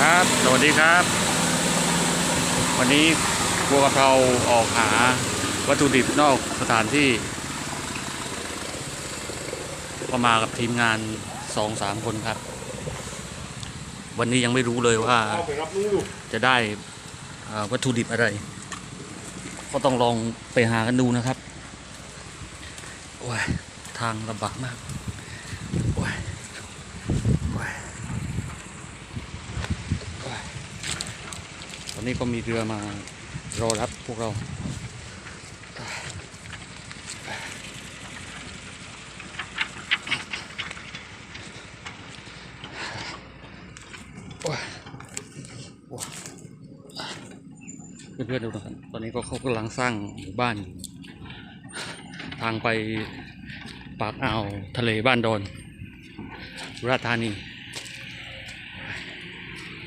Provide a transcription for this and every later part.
ครับ สวัสดีครับ วันนี้ครัวกะเพราออกหาวัตถุดิบนอกสถานที่ ก็มากับทีมงานสองสามคนครับ วันนี้ยังไม่รู้เลยว่าจะได้วัตถุดิบอะไร ก็ต้องลองไปหากันดูนะครับ โอ้ย ทางลำบากมาก โอ้ย โอ้ย โอ้ย ต อนนี้ก็มีเรือมารอรับพวกเราโอ้ยเพื่อนๆดูนะครับ ตอนนี้ก็เขากำลังสร้างหมู่บ้าน ทางไปปากอ่าวทะเลบ้านดอนราษฎร์ธานี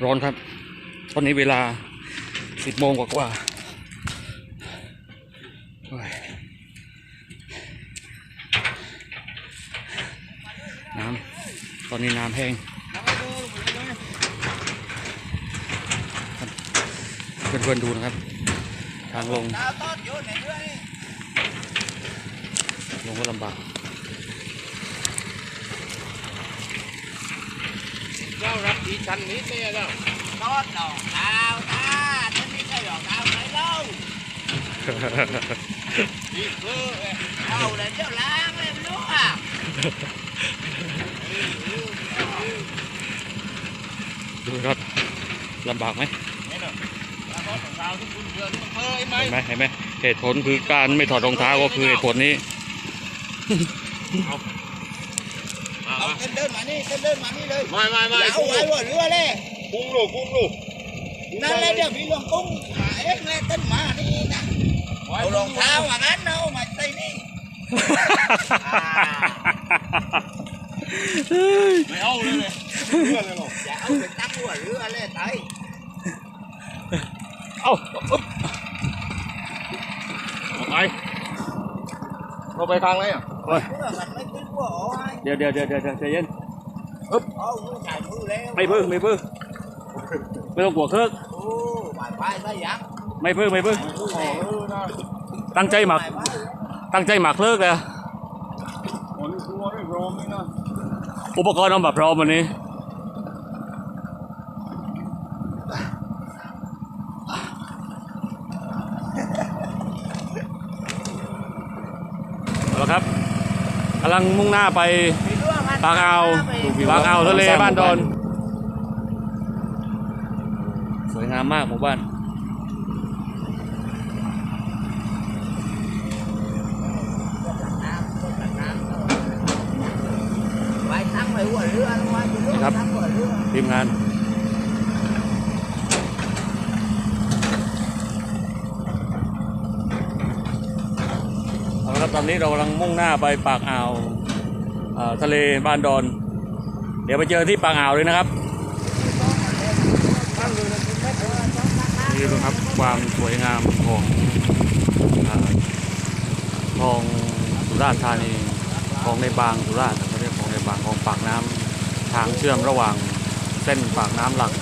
ร้อนครับ ตอนนี้เวลา สิบโมงกว่าๆโอ้ยน้ำตอนนี้น้ำแห้งเพื่อนๆดูนะครับ ทางลง ลงก็ลำบากเจ้ารับดีชันนี้เต้แล้ว có đòn tao ta เพื่อ đâu là cho lang em luôn à ดูครับลำบากไหมนี่น่ะแล้วก็ของเราทุกคนเรือทุกเพื่อไหมเห็นไหมเห็นไหมเหตุผลคือการไม่ถอดรองเท้าก็คือเหตุผลนี้ ông tên đơn mà đi tên đơn mà đi đây ไม่ไม่ไม่ lão กุ้ง quay vào lửa lên กุ้งลูกกุ้งลูก nó lên được bị luồng cung mà ép nghe tên mà đi nè đầu luồng thao mà ngán đâu mà tay đi à ไม่เอาเลยเลยเพื่อเลยหรอก dạ ông phải tắt vào lửa lên tay เอ้าเอาไปเราไปทาง ไหนอะโอ้ย Lửa mình mới tính của ổ ai เดี๋ยวเดี๋ยวเดี๋ยวเดี๋ยวใจเย็น ô nó xài mưa leo ไม่พึ่งไม่พึ่งไม่ต้องกลัวเครือก ô bài bay sao vậy ไม่พึ่งไม่พึ่งเออนะตั้งใจหมัก bài bay ตั้งใจหมักเครือกเลยคนกลัวไม่พร้อมนี่นะอุปกรณ์เอาแบบพร้อมวันนี้เอาละครับกำลังมุ่งหน้าไปปากอ่าวปากอ่าวทะเลบ้านดอน สวยงามมากหมู่บ้าน ครับทีมงานเอาละครับตอนนี้เรากำลังมุ่งหน้าไปปากอ่าวทะเลบ้านดอน เดี๋ยวไปเจอที่ปากอ่าวเลยนะครับนี่ดูครับความสวยงามของอ่าคลองสุราษฎร์ธานีคลองในบางสุราษฎร์เขาเรียกคลองในบางคลองปากน้ำ ทางเชื่อมระหว่างเส้นปากน้ำหลัก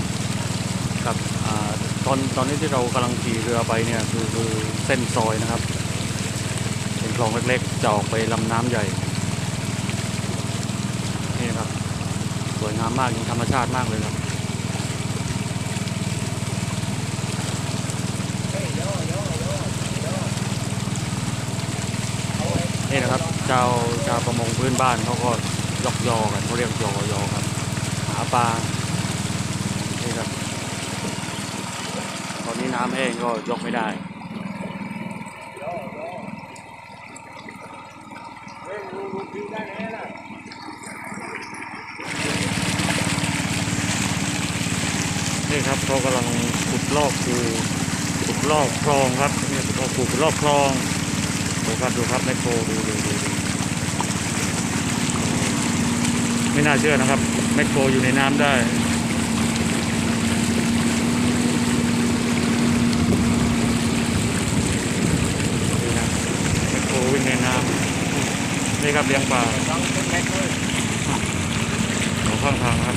กับอตอนตอนนี้ที่เรากำลังขี่เรือไปเนี่ยคือคือเส้นซอยนะครับ เป็นคลองเล็กๆจะออกไปลำน้ำใหญ่นี่ครับสวยงามมากยังธรรมชาติมากเลยครับนี่นะครับชาวชาวประมงพื้นบ้านเขาก็ยอกยอกันเขาเรียกยอย ปลา นี่ครับ ตอนนี้น้ำแห้งก็ยกไม่ได้นี่ครับเขากำลังขุดลอกคือขุดลอกคลองครับนี่เขาขุดลอกคลองดูครับดูครับแมคโครดูดูดู ไม่น่าเชื่อนะครับ แมคโครอยู่ในน้ำได้แมคโครวิ่งในน้ำนี่ครับเลี้ยงปลาของข้างทางครับ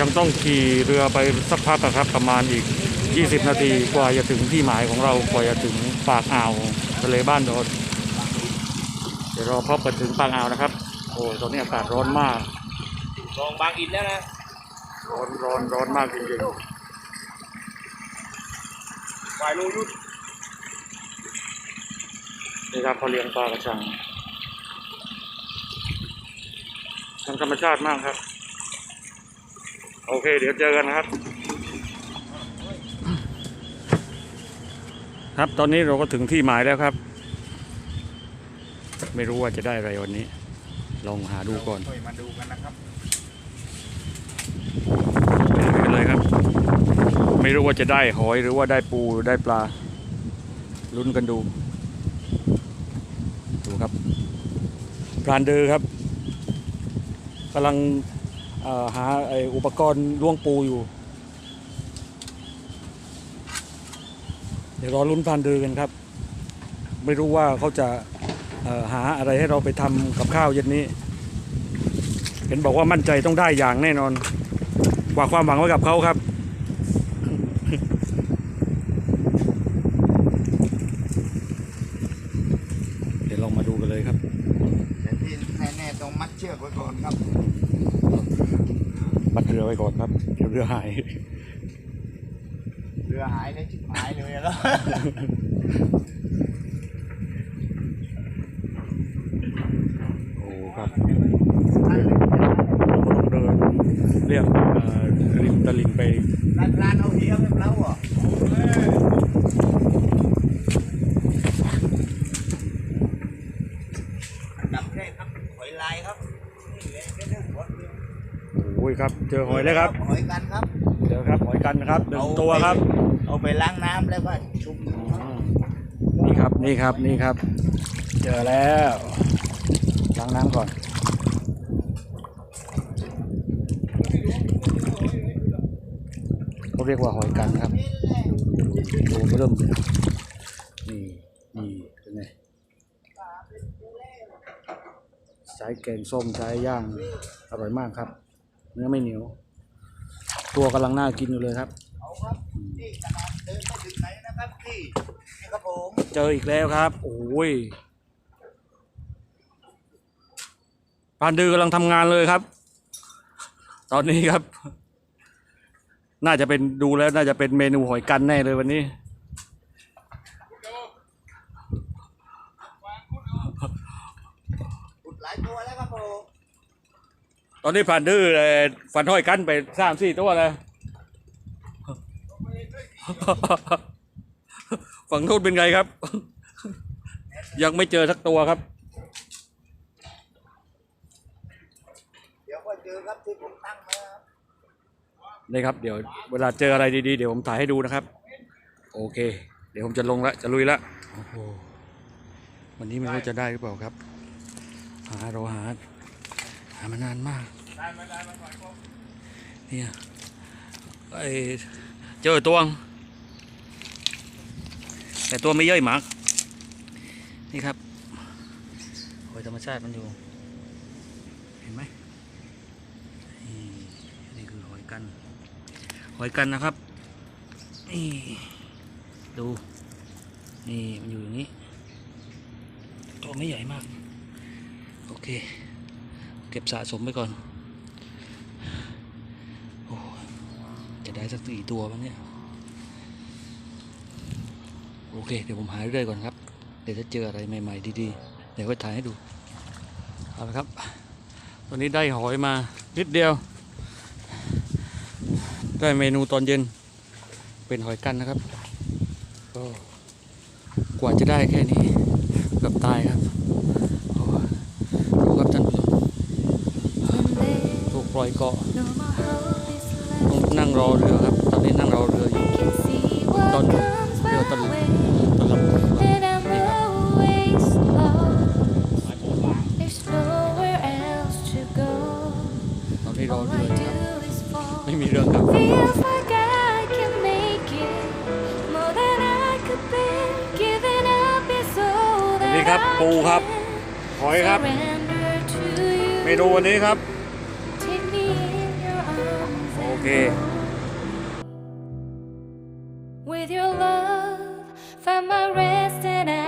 ยังต้องขี่เรือไปสักพักครับประมาณอีก 20 นาทีกว่าจะถึงที่หมายของเรากว่าจะถึงปากอ่าว ทะเลบ้านโดน เดี๋ยวรอพบกันถึงปากอ่าวนะครับ โอ้ตอนนี้อากาศร้อนมาก ลองบางอินแล้วนะ ร้อนร้อนร้อนมากจริงฝ่ายลูยุทธๆนี่ครับเขาเลี้ยงปลากระชังทางธรรมชาติมากครับ โอเค เดี๋ยวเจอกันนะครับ ครับตอนนี้เราก็ถึงที่หมายแล้วครับ ไม่รู้ว่าจะได้อะไรวันนี้ ลองหาดูก่อนค่อยมาดูกันนะครับไปเลยครับ ไม่รู้ว่าจะได้หอยหรือว่าได้ปูหรือได้ปลาลุ้นกันดู ดูครับพรานเดอครับกำลังเอ่อหาไอ้อุปกรณ์ล่วงปูอยู่ ดี๋ยวรอลุ้นพรานเดอกันครับ ไม่รู้ว่าเขาจะเอ่อหาอะไรให้เราไปทำกับข้าวเย็นนี้ เห็นบอกว่ามั่นใจต้องได้อย่างแน่นอนฝากความหวังไว้กับเขาครับ เดี๋ยวลองมาดูกันเลยครับแต่ที่แน่ๆต้องมัดเชือกไว้ก่อนครับ มัดเรือไว้ก่อนครับเดี๋ยวเรือหายเรือหายเลยชิบหายเลยแล้ว โอ้ครับต้องเดินเรียกเอ่อริมตลิ่งไป ร้านร้านเอาเดียวแบบเราอะอันดับแรกครับหอยลายครับนี่เลยแค่เรื่องหอยเดียวโอ้ยครับ เจอหอยแล้วครับ หอยกันครับ เจอครับหอยกันนะครับหนึ่งตัวครับ เอาไปล้างน้ำแล้วก็ชุบนี่ครับนี่ครับนี่ครับ เจอแล้วล้างน้ำก่อน เขาเรียกว่าหอยกันครับตัวเริ่มเลยนี่นี่เป็นไงใช้แกงส้มใช้ย่างอร่อยมากครับ เนื้อไม่เหนียว ตัวกำลังน่ากินอยู่เลยครับ เอาครับนี่ขน ครับพี่นี่ครับผมเจออีกแล้วครับ โอ้ยปานดือกำลังทำงานเลยครับ ตอนนี้ครับ น่าจะเป็นดูแล้วน่าจะเป็นเมนูหอยกันแน่เลยวันนี้ อุดหลายตัวแล้วครับผมตอนนี้ผ่านดื้อเลยฟันห้อยกันไปสามสี่ตัวเลย ฝั่งนู้นเป็นไงครับ ยังไม่เจอสักตัวครับ เดี๋ยวก็เจอครับที่ผมตั้งมาครับนี่ครับ เดี๋ยวเวลาเจออะไรดีๆ เดี๋ยวผมถ่ายให้ดูนะครับ โอเค เดี๋ยวผมจะลงละจะลุยละโอ้โหวันนี้ไม่รู้จะได้หรือเปล่าครับ หาเราหาหามานานมากได้ไหมได้ไหมฝ่ายพวกเนี่ยไอเจอตัวง แต่ตัวไม่ย่อยมากนี่ครับหอยธรรมชาติมันอยู่ เห็นไหมนี่นี่คือหอยกัน หอยกันนะครับนี่ดูนี่มันอยู่อย่างนี้ตัวไม่ใหญ่มาก โอเค เก็บสะสมไปก่อน โอ้ยจะได้สักสี่ตัวบ้างเนี่ย โอเค เดี๋ยวผมหาเรื่อยก่อนครับ เดี๋ยวจะเจออะไรใหม่ๆดีๆ เดี๋ยวค่อยถ่ายให้ดู เอาละครับ ตอนนี้ได้หอยมานิดเดียว ได้เมนูตอนเย็น เป็นหอยกันนะครับ ก็กว่าจะได้แค่นี้เกือบตายครับโอ้ยดูครับท่านผู้ชมถูกปล่อยเกาะต้องนั่งรอเรือครับ ตอนนี้นั่งรอเรืออยู่ตอน tal talap ตอนนี้เราเหนื่อยครับไม่มีเรื่องครับนี่ครับปูครับหอยครับ เมนูวันนี้ครับ โอเค with your love. Find my rest and